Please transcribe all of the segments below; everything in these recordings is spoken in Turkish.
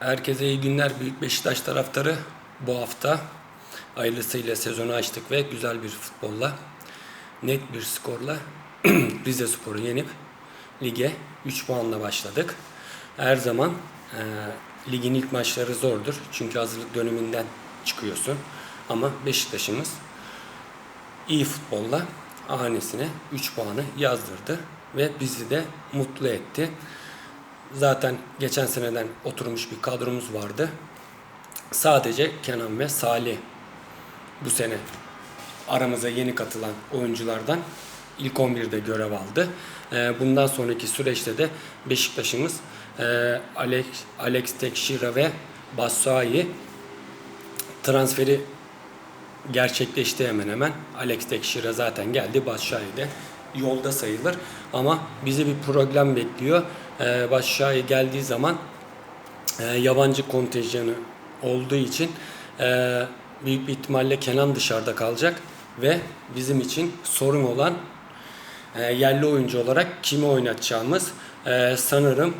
Herkese iyi günler Büyük Beşiktaş taraftarı. Bu hafta hayırlısıyla sezonu açtık ve güzel bir futbolla, net bir skorla Rize Spor'u yenip lige 3 puanla başladık. Her zaman e, ligin ilk maçları zordur. Çünkü hazırlık döneminden çıkıyorsun. Ama Beşiktaş'ımız iyi futbolla hanesine 3 puanı yazdırdı ve bizi de mutlu etti. Zaten geçen seneden oturmuş bir kadromuz vardı. Sadece Kenan ve Salih bu sene aramıza yeni katılan oyunculardan ilk 11'de görev aldı. Ee, Bundan sonraki süreçte de Beşiktaş'ımız e, Alex, Alex Tekşira ve Batshuayi transferi gerçekleşti hemen hemen. Alex Tekşira zaten geldi. Batshuayi de yolda sayılır. Ama bizi bir program bekliyor. Batshuayi geldiği zaman e, yabancı kontenjanı olduğu için e, büyük bir ihtimalle Kenan dışarıda kalacak ve bizim için sorun olan e, yerli oyuncu olarak kimi oynatacağımız e, sanırım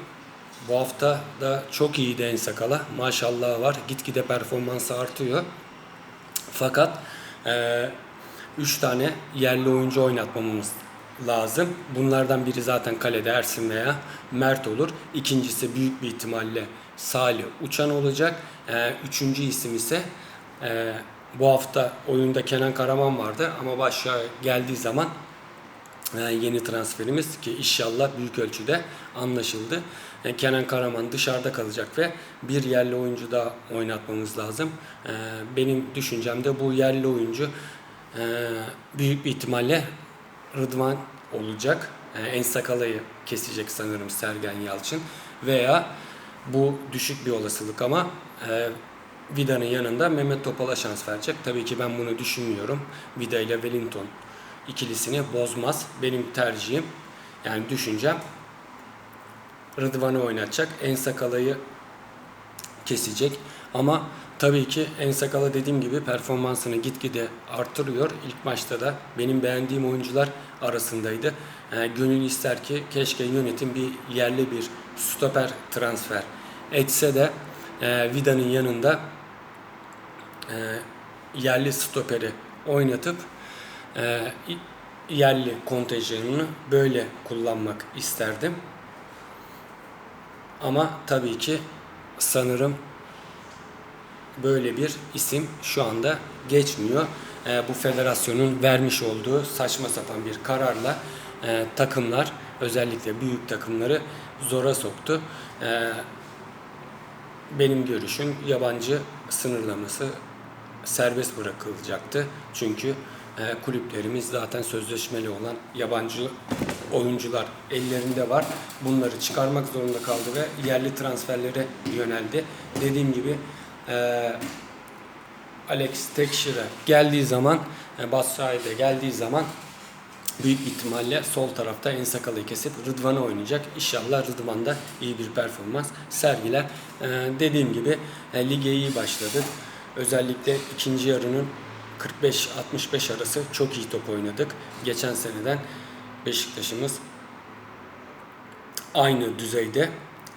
bu hafta da çok iyiydi En Sakala. Maşallah var. Gitgide performansı artıyor. Fakat 3 tane yerli oyuncu oynatmamız lazım. Bunlardan biri zaten kalede Ersin veya Mert olur. İkincisi büyük bir ihtimalle Salih Uçan olacak. E, üçüncü isim ise e, bu hafta oyunda Kenan Karaman vardı ama başa geldiği zaman e, yeni transferimiz ki inşallah büyük ölçüde anlaşıldı. E, Kenan Karaman dışarıda kalacak ve bir yerli oyuncu daha oynatmamız lazım. E, Benim düşüncemde bu yerli oyuncu e, büyük bir ihtimalle Rıdvan olacak. E, En Sakala'yı kesecek sanırım Sergen Yalçın veya bu düşük bir olasılık ama e, Vida'nın yanında Mehmet Topal'a şans verecek. Tabii ki ben bunu düşünmüyorum. Vida ile Wellington ikilisini bozmaz. Benim tercihim yani düşüncem Rıdvan'ı oynatacak. En Sakala'yı kesecek. Ama tabii ki En Sakala dediğim gibi performansını gitgide artırıyor. İlk maçta da benim beğendiğim oyuncular arasındaydı. Yani gönül ister ki keşke yönetim bir yerli bir stoper transfer etse de e, Vida'nın yanında e, yerli stoperi oynatıp e, yerli kontenjanını böyle kullanmak isterdim. Ama tabii ki sanırım böyle bir isim şu anda geçmiyor. E, bu federasyonun vermiş olduğu saçma sapan bir kararla e, takımlar özellikle büyük takımları zora soktu. E, benim görüşüm yabancı sınırlaması serbest bırakılacaktı. Çünkü e, kulüplerimiz zaten sözleşmeli olan yabancı oyuncular ellerinde var. Bunları çıkarmak zorunda kaldı ve yerli transferlere yöneldi. Dediğim gibi e, Alex Tekşir'e geldiği zaman, e, Batshuayi de geldiği zaman büyük ihtimalle sol tarafta en sakalı kesip Rıdvan'ı oynayacak. İnşallah Rıdvan da iyi bir performans sergiler. Ee, dediğim gibi e, lige iyi başladık. Özellikle ikinci yarının 45-65 arası çok iyi top oynadık. Geçen seneden Beşiktaş'ımız aynı düzeyde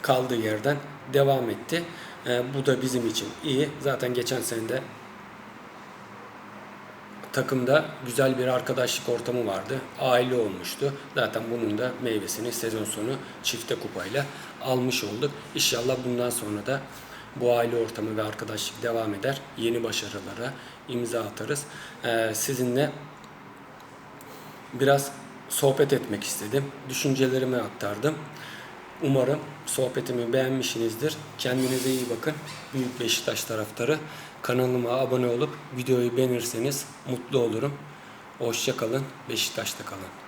kaldığı yerden devam etti. Ee, bu da bizim için iyi. Zaten geçen sene de takımda güzel bir arkadaşlık ortamı vardı. Aile olmuştu. Zaten bunun da meyvesini sezon sonu çifte kupayla almış olduk. İnşallah bundan sonra da bu aile ortamı ve arkadaşlık devam eder. Yeni başarılara imza atarız. Ee, sizinle biraz sohbet etmek istedim. Düşüncelerimi aktardım. Umarım sohbetimi beğenmişsinizdir. Kendinize iyi bakın. Büyük Beşiktaş taraftarı. Kanalıma abone olup videoyu beğenirseniz mutlu olurum. Hoşça kalın. Beşiktaş'ta kalın.